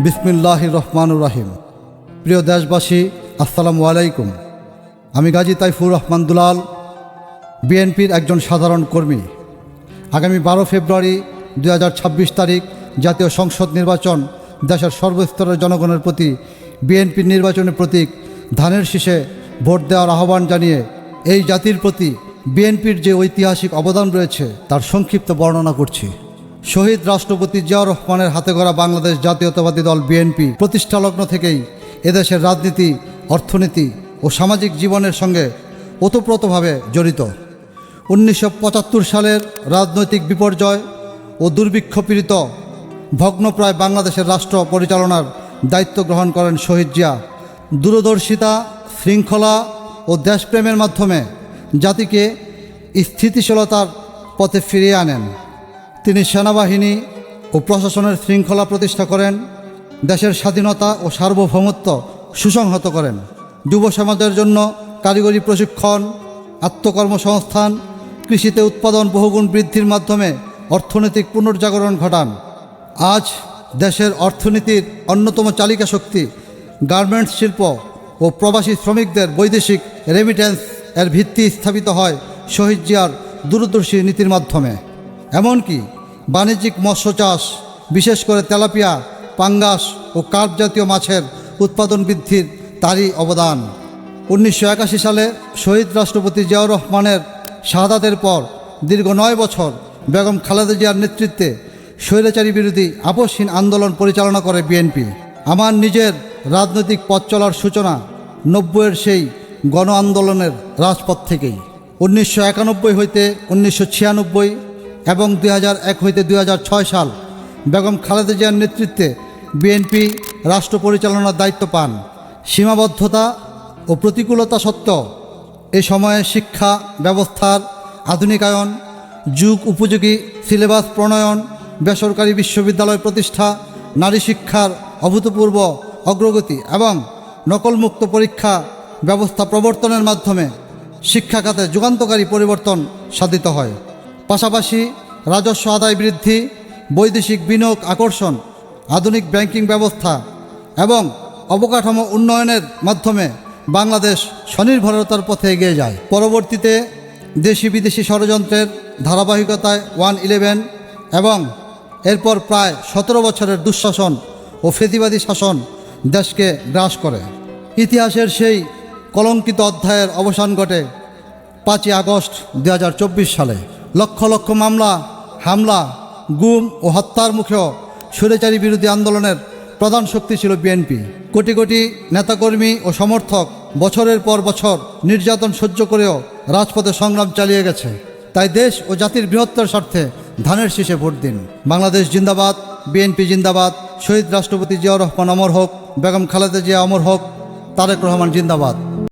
বিসমিল্লাহ রহমানুর রাহিম। প্রিয় দেশবাসী, আসসালামু আলাইকুম। আমি গাজী তাইফুর রহমান দুলাল, বিএনপির একজন সাধারণ কর্মী। আগামী বারো ফেব্রুয়ারি দু হাজার ছাব্বিশ তারিখ জাতীয় সংসদ নির্বাচন দেশের সর্বস্তরের জনগণের প্রতি বিএনপির নির্বাচনের প্রতীক ধানের শীষে ভোট দেওয়ার আহ্বান জানিয়ে এই জাতির প্রতি বিএনপির যে ঐতিহাসিক অবদান রয়েছে, তার সংক্ষিপ্ত বর্ণনা করছি। শহীদ রাষ্ট্রপতি জিয়া রহমানের হাতে গড়া বাংলাদেশ জাতীয়তাবাদী দল বিএনপি প্রতিষ্ঠালগ্ন থেকেই এদেশের রাজনীতি, অর্থনীতি ও সামাজিক জীবনের সঙ্গে ওতপ্রোতভাবে জড়িত। উনিশশো পঁচাত্তর সালের রাজনৈতিক বিপর্যয় ও দুর্ভিক্ষ পীড়িত ভগ্নপ্রায় বাংলাদেশের রাষ্ট্র পরিচালনার দায়িত্ব গ্রহণ করেন শহীদ জিয়া। দূরদর্শিতা, শৃঙ্খলা ও দেশপ্রেমের মাধ্যমে জাতিকে স্থিতিশীলতার পথে ফিরিয়ে আনেন। তিনি সেনাবাহিনী ও প্রশাসনের শৃঙ্খলা প্রতিষ্ঠা করেন, দেশের স্বাধীনতা ও সার্বভৌমত্ব সুসংহত করেন। যুব সমাজের জন্য কারিগরি প্রশিক্ষণ, আত্মকর্মসংস্থান, কৃষিতে উৎপাদন বহুগুণ বৃদ্ধির মাধ্যমে অর্থনৈতিক পুনর্জাগরণ ঘটান। আজ দেশের অর্থনীতির অন্যতম চালিকা শক্তি গার্মেন্টস শিল্প ও প্রবাসী শ্রমিকদের বৈদেশিক রেমিটেন্স এর ভিত্তি স্থাপিত হয় শহীদ জিয়ার দূরদর্শী নীতির মাধ্যমে। এমনকি বাণিজ্যিক মৎস্য চাষ, বিশেষ করে তেলাপিয়া, পাঙ্গাস ও কার্প জাতীয় মাছের উৎপাদন বৃদ্ধির তারই অবদান। উনিশশো একাশি সালে শহীদ রাষ্ট্রপতি জিয়াউর রহমানের শাহাদাতের পর দীর্ঘ নয় বছর বেগম খালেদা জিয়ার নেতৃত্বে স্বৈরাচারী বিরোধী আপসহীন আন্দোলন পরিচালনা করে বিএনপি। আমার নিজের রাজনৈতিক পথ চলার সূচনা নব্বইয়ের সেই গণ আন্দোলনের রাজপথ থেকেই। উনিশশো একানব্বই হইতে উনিশশো ছিয়ানব্বই এবং দুই হইতে দুই হাজার ছয় সাল বেগম খালেদা জিয়ার নেতৃত্বে বিএনপি রাষ্ট্র পরিচালনার দায়িত্ব পান। সীমাবদ্ধতা ও প্রতিকূলতা সত্ত্বেও এ সময়ে শিক্ষা ব্যবস্থার আধুনিকায়ন, যুগ উপযোগী সিলেবাস প্রণয়ন, বেসরকারি বিশ্ববিদ্যালয় প্রতিষ্ঠা, নারী শিক্ষার অভূতপূর্ব অগ্রগতি এবং নকলমুক্ত পরীক্ষা ব্যবস্থা প্রবর্তনের মাধ্যমে শিক্ষাখাতে যুগান্তকারী পরিবর্তন সাধিত হয়। পাশাপাশি রাজস্ব আদায় বৃদ্ধি, বৈদেশিক বিনিয়োগ আকর্ষণ, আধুনিক ব্যাংকিং ব্যবস্থা এবং অবকাঠামো উন্নয়নের মাধ্যমে বাংলাদেশ স্বনির্ভরতার পথে এগিয়ে যায়। পরবর্তীতে দেশি বিদেশি ষড়যন্ত্রের ধারাবাহিকতায় ওয়ান ইলেভেন এবং এরপর প্রায় সতেরো বছরের দুঃশাসন ও ফেদিবাদী শাসন দেশকে গ্রাস করে। ইতিহাসের সেই কলঙ্কিত অধ্যায়ের অবসান ঘটে পাঁচই আগস্ট দু হাজার চব্বিশ সালে। লক্ষ লক্ষ মামলা, হামলা, গুম ও হত্যার মুখেও স্বৈরাচারী বিরোধী আন্দোলনের প্রধান শক্তি ছিল বিএনপি। কোটি কোটি নেতাকর্মী ও সমর্থক বছরের পর বছর নির্যাতন সহ্য করেও রাজপথে সংগ্রাম চালিয়ে গেছে। তাই দেশ ও জাতির বৃহত্তর স্বার্থে ধানের শীষে ভোট দিন। বাংলাদেশ জিন্দাবাদ, বিএনপি জিন্দাবাদ, শহীদ রাষ্ট্রপতি জিয়াউর রহমান অমর হোক, বেগম খালেদা জিয়া অমর হোক, তারেক রহমান জিন্দাবাদ।